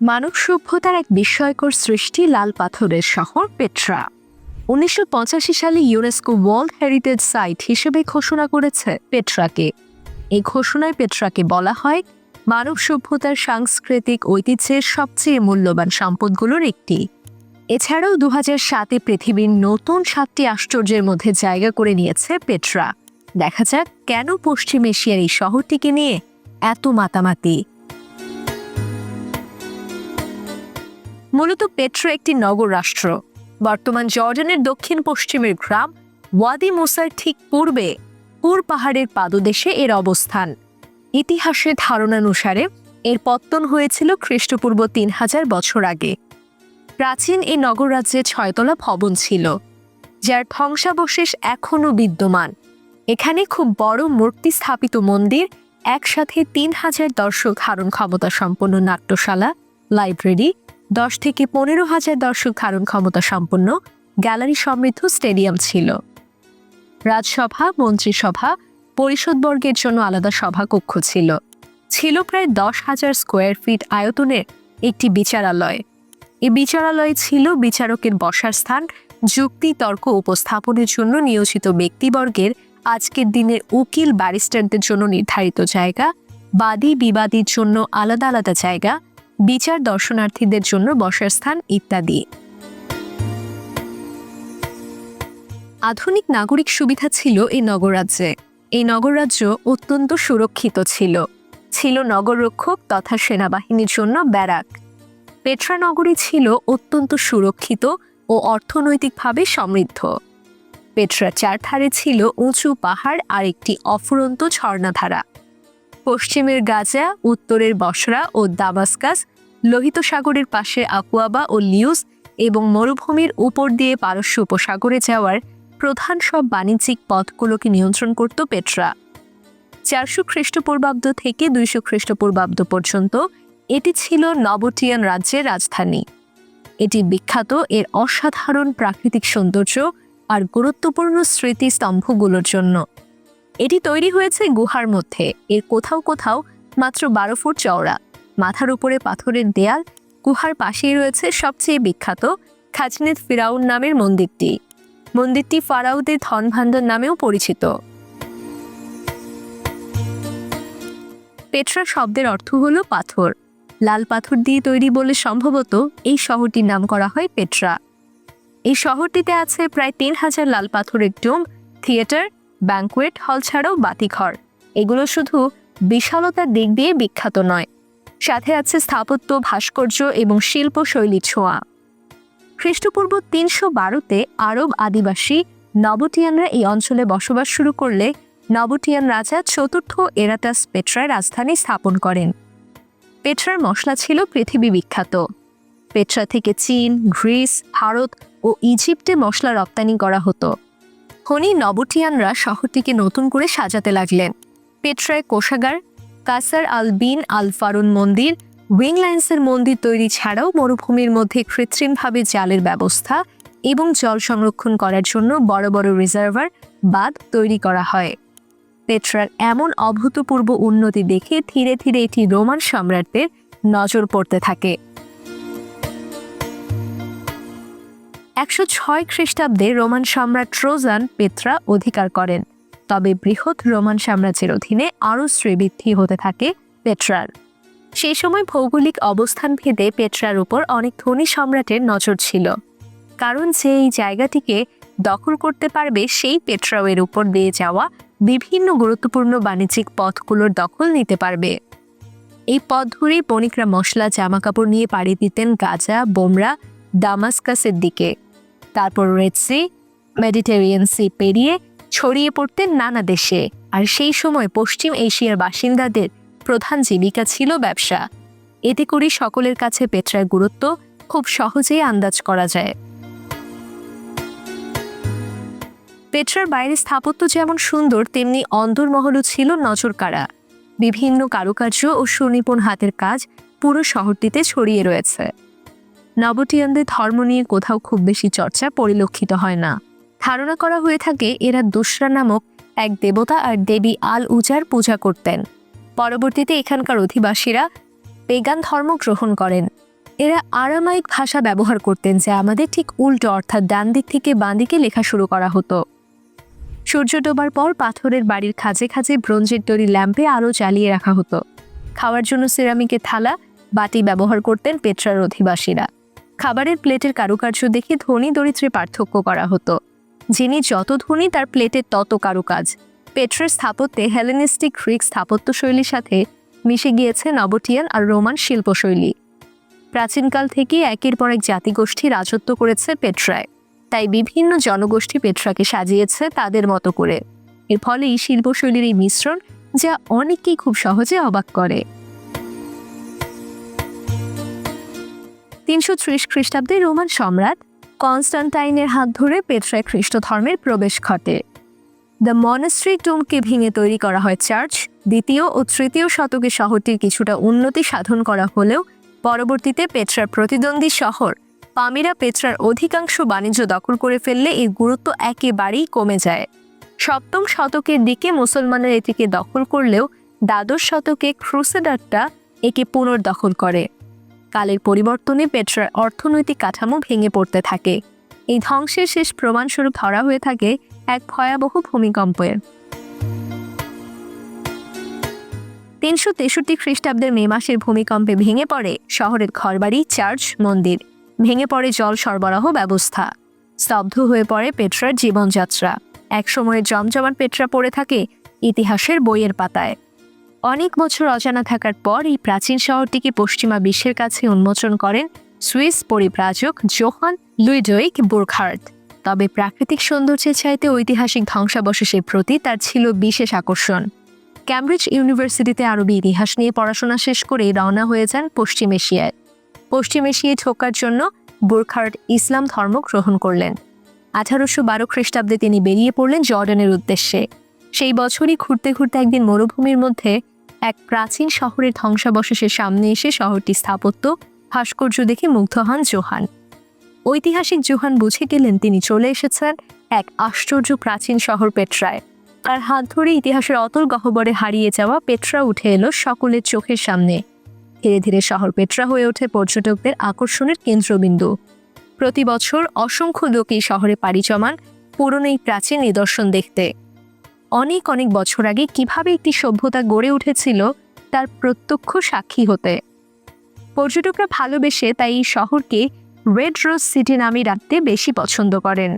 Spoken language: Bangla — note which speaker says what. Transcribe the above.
Speaker 1: মানব সভ্যতার এক বিস্ময়কর সৃষ্টি লাল পাথরের শহর পেট্রা। উনিশশো পঁচাশি সালে ইউনেস্কো ওয়ার্ল্ড হেরিটেজ সাইট হিসেবে ঘোষণা করেছে পেট্রাকে। এই ঘোষণায় পেট্রাকে বলা হয় মানব সভ্যতার সাংস্কৃতিক ঐতিহ্যের সবচেয়ে মূল্যবান সম্পদগুলোর একটি। এছাড়াও দু হাজার সাতে পৃথিবীর নতুন সাতটি আশ্চর্যের মধ্যে জায়গা করে নিয়েছে পেট্রা। দেখা যাক কেন পশ্চিম এশিয়ার এই শহরটিকে নিয়ে এত মাতামাতি। মূলত পেট্রো একটি নগর রাষ্ট্র। বর্তমান জর্ডানের দক্ষিণ পশ্চিমের গ্রাম ওয়াদি মুসার ঠিক পূর্বে পুর পাহাড়ের পাদদেশে এর অবস্থান। ইতিহাসের ধারণানুসারে এর পত্তন হয়েছিল খ্রিস্টপূর্ব তিন হাজার বছর আগে। প্রাচীন এই নগর নগররাজ্যে ছয়তলা ভবন ছিল, যার ধ্বংসাবশেষ এখনও বিদ্যমান। এখানে খুব বড় মূর্তি স্থাপিত মন্দির, একসাথে তিন হাজার দর্শক ধারণ ক্ষমতা সম্পন্ন নাট্যশালা, লাইব্রেরি দশ থেকে পনেরো হাজার দর্শক ধারণ ক্ষমতা সম্পন্ন গ্যালারি সমৃদ্ধ স্টেডিয়াম ছিল। রাজসভা, মন্ত্রিসভা পরিষদবর্গের জন্য আলাদা সভাকক্ষ ছিল। ছিল প্রায় দশ হাজার স্কোয়ার ফিট আয়তনের একটি বিচারালয়। এই বিচারালয় ছিল বিচারকের বসার স্থান, যুক্তি তর্ক উপস্থাপনের জন্য নিয়োজিত ব্যক্তিবর্গের আজকের দিনের উকিল ব্যারিস্টারদের জন্য নির্ধারিত জায়গা বাদী বিবাদীর জন্য আলাদা আলাদা জায়গা বিচার দর্শনার্থীদের জন্য বসার স্থান ইত্যাদি। আধুনিক নাগরিক সুবিধা ছিল এই নগরাজ্যে এই নগররাজ্য অত্যন্ত সুরক্ষিত ছিল। ছিল নগররক্ষক তথা সেনাবাহিনীর জন্য ব্যারাক। পেট্রা নগরী ছিল অত্যন্ত সুরক্ষিত ও অর্থনৈতিকভাবে সমৃদ্ধ। পেট্রার চারধারে ছিল উঁচু পাহাড় আর একটি অফুরন্ত ঝর্ণাধারা। পশ্চিমের গাজা, উত্তরের বসরা ও দামাস্কাস, লোহিত সাগরের পাশে আকুয়াবা ও লিউস এবং মরুভূমির উপর দিয়ে পারস্য উপসাগরে যাওয়ার প্রধান সব বাণিজ্যিক পথগুলোকে নিয়ন্ত্রণ করত পেট্রা। চারশো খ্রিস্টপূর্বাব্দ থেকে দুইশো খ্রিস্টপূর্বাব্দ পর্যন্ত এটি ছিল নবটিয়ান রাজ্যের রাজধানী। এটি বিখ্যাত এর অসাধারণ প্রাকৃতিক সৌন্দর্য আর গুরুত্বপূর্ণ স্মৃতিস্তম্ভগুলোর জন্য। এটি তৈরি হয়েছে গুহার মধ্যে। এর কোথাও কোথাও মাত্র বারো ফুট চওড়া। মাথার উপরে পাথরের দেয়াল। গুহার পাশেই রয়েছে সবচেয়ে বিখ্যাত খাজনেত ফিরাউন নামের মন্দিরটি। মন্দিরটি ফারাউদের ধনভাণ্ডার নামেও পরিচিত। পেট্রা শব্দের অর্থ হলো পাথর। লাল পাথর দিয়ে তৈরি বলে সম্ভবত এই শহরটির নাম করা হয় পেট্রা। এই শহরটিতে আছে প্রায় তিন হাজার লাল পাথরের ডোম, থিয়েটার ব্যাঙ্কুয়েট হল ছাড়াও বাতিঘর এগুলো শুধু বিশালতার দিক দিয়ে বিখ্যাত নয়। সাথে আছে স্থাপত্য, ভাস্কর্য এবং শিল্পশৈলী ছোঁয়া। খ্রিস্টপূর্ব তিনশো বারোতে আরব আদিবাসী নবটিয়ানরা এই অঞ্চলে বসবাস শুরু করলে নবটিয়ান রাজা চতুর্থ এরাটাস পেট্রায় রাজধানী স্থাপন করেন। পেট্রার মশলা ছিল পৃথিবী বিখ্যাত। পেট্রা থেকে চীন, গ্রিস, ভারত ও ইজিপ্টে মশলা রপ্তানি করা হতো। খনি নবটিয়ানরা শহরটিকে নতুন করে সাজাতে লাগলেন। পেট্রায় কোষাগার, কাসার আল বিন আল ফারুন মন্দির উইংল্যান্ডসের মন্দির তৈরি ছাড়াও মরুভূমির মধ্যে কৃত্রিমভাবে জালের ব্যবস্থা এবং জল সংরক্ষণ করার জন্য বড় বড় রিজার্ভার, বাঁধ তৈরি করা হয়। পেট্রার এমন অভূতপূর্ব উন্নতি দেখে ধীরে ধীরে এটি রোমান সম্রাটদের নজর পড়তে থাকে। একশো ছয় খ্রিস্টাব্দে রোমান সম্রাট ট্রোজান পেত্রা অধিকার করেন, তবে বৃহৎ রোমান সাম্রাজ্যের অধীনে আরও শ্রীবৃদ্ধি হতে থাকে পেট্রার সেই সময় ভৌগোলিক অবস্থান ভেদে পেট্রার উপর অনেক ধনী সম্রাটের নজর ছিল, কারণ যে এই জায়গাটিকে দখল করতে পারবে সেই পেট্রাওয়ের উপর দিয়ে যাওয়া বিভিন্ন গুরুত্বপূর্ণ বাণিজ্যিক পথগুলোর দখল নিতে পারবে। এই পথ ধরেই বণিকরা মশলা, জামাকাপড় নিয়ে পাড়ি দিতেন গাজা, বোমরা, দামাস্কাসের দিকে। তারপর রেড সি মেডিটেরিয়ান সি পেরিয়ে ছড়িয়ে পড়তেন নানা দেশে। আর সেই সময় পশ্চিম এশিয়ার বাসিন্দাদের প্রধান জীবিকা ছিল ব্যবসা। এতে করে সকলের কাছে পেট্রার গুরুত্ব খুব সহজেই আন্দাজ করা যায়। পেট্রার বাইরে স্থাপত্য যেমন সুন্দর, তেমনি অন্দরমহলও ছিল নজরকাড়া। বিভিন্ন কারুকার্য ও সুনিপুণ হাতের কাজ পুরো শহরটিতে ছড়িয়ে রয়েছে। নবটিয়ানদের ধর্ম নিয়ে কোথাও খুব বেশি চর্চা পরিলক্ষিত হয় না। ধারণা করা হয়ে থাকে, এরা দোসরা নামক এক দেবতা আর দেবী আল উজার পূজা করতেন। পরবর্তীতে এখানকার অধিবাসীরা পেগান ধর্ম গ্রহণ করেন। এরা আরামাইক ভাষা ব্যবহার করতেন, যা আমাদের ঠিক উল্টো, অর্থাৎ ডান দিক থেকে বাঁ দিকে লেখা শুরু করা হতো। সূর্য ডোবার পর পাথরের বাড়ির খাঁজে খাঁজে ব্রোঞ্জের তৈরি ল্যাম্পে আলো চালিয়ে রাখা হতো। খাওয়ার জন্য সিরামিকের থালা, বাটি ব্যবহার করতেন পেট্রার অধিবাসীরা। খাবারের প্লেটের কারুকার্য দেখে ধনী দরিদ্রে পার্থক্য করা হতো। যিনি যত ধনী, তার প্লেটের তত কারুকাজ। পেট্রার স্থাপত্যে হেলেনিস্টিক গ্রিক স্থাপত্যশৈলীর সাথে মিশে গিয়েছে নবটিয়ান আর রোমান শিল্পশৈলী। প্রাচীনকাল থেকে একের পর এক জাতিগোষ্ঠী রাজত্ব করেছে পেট্রায়। তাই বিভিন্ন জনগোষ্ঠী পেট্রাকে সাজিয়েছে তাদের মতো করে। এর ফলেই শিল্পশৈলীর এই মিশ্রণ, যা অনেককেই খুব সহজে অবাক করে। তিনশো ত্রিশ খ্রিস্টাব্দে রোমান সম্রাট কনস্টান্টাইনের হাত ধরে পেট্রায় খ্রিস্ট ধর্মের প্রবেশ ঘটে। দ্য মনেস্ট্রি টুমকে ভেঙে তৈরি করা হয় চার্চ, দ্বিতীয় ও তৃতীয় শতকে শহরটির কিছুটা উন্নতি সাধন করা হলেও পরবর্তীতে পেট্রার প্রতিদ্বন্দ্বী শহর পামিরা পেট্রার অধিকাংশ বাণিজ্য দখল করে ফেললে এর গুরুত্ব একেবারেই কমে যায়। সপ্তম শতকের দিকে মুসলমানের এটিকে দখল করলেও দ্বাদশ শতকে ক্রুসেডারটা একে পুনর্দখল করে। কালের পরিবর্তনে পেট্রার অর্থনৈতিক কাঠামো ভেঙে পড়তে থাকে। এই ধ্বংসের শেষ প্রমাণস্বরূপ ধরা হয়ে থাকে এক ভয়াবহ ভূমিকম্পের। তিনশো তেষট্টি খ্রিস্টাব্দের মে মাসের ভূমিকম্পে ভেঙে পড়ে শহরের ঘরবাড়ি, চার্চ, মন্দির। ভেঙে পড়ে জল সরবরাহ ব্যবস্থা। স্তব্ধ হয়ে পড়ে পেট্রার জীবনযাত্রা। এক একসময়ের জমজমাট পেট্রা পড়ে থাকে ইতিহাসের বইয়ের পাতায়। অনেক বছর অজানা থাকার পর এই প্রাচীন শহরটিকে পশ্চিমা বিশ্বের কাছে উন্মোচন করেন সুইস পরিব্রাজক জোহান লুইডোইক বুরখার্ট। তবে প্রাকৃতিক সৌন্দর্যের চাইতে ঐতিহাসিক ধ্বংসাবশেষের প্রতি তার ছিল বিশেষ আকর্ষণ। ক্যামব্রিজ ইউনিভার্সিটিতে আরবি ইতিহাস নিয়ে পড়াশোনা শেষ করে রওনা হয়ে যান পশ্চিম এশিয়ায়। পশ্চিম এশিয়ায় ঠোকার জন্য বুরখার্ট ইসলাম ধর্ম গ্রহণ করলেন। আঠারোশো বারো খ্রিস্টাব্দে তিনি বেরিয়ে পড়লেন জর্ডানের উদ্দেশ্যে। সেই বছরই ঘুরতে ঘুরতে একদিন মরুভূমির মধ্যে এক প্রাচীন শহরের ধ্বংসাবশেষের সামনে এসে শহরটি স্থাপত্য, ভাস্কর্য দেখে মুগ্ধ হন জোহান। ঐতিহাসিক জোহান বুঝে গেলেন তিনি চলে এসেছেন এক আশ্চর্য প্রাচীন শহর পেট্রায়। তার হাত ধরে ইতিহাসের অতল গহ্বরে হারিয়ে যাওয়া পেট্রা উঠে এলো সকলের চোখের সামনে। ধীরে ধীরে শহর পেট্রা হয়ে ওঠে পর্যটকদের আকর্ষণের কেন্দ্রবিন্দু। প্রতি বছর অসংখ্য লোক এই শহরে পাড়ি জমান পুরনো এই প্রাচীন নিদর্শন দেখতে। অনেক অনেক বছর আগে কীভাবে একটি সভ্যতা গড়ে উঠেছিল তার প্রত্যক্ষ সাক্ষী হতে। পর্যটকরা ভালোবেসে তাই এই শহরকে রেড রোজ সিটি নামে রাখতে বেশি পছন্দ করেন।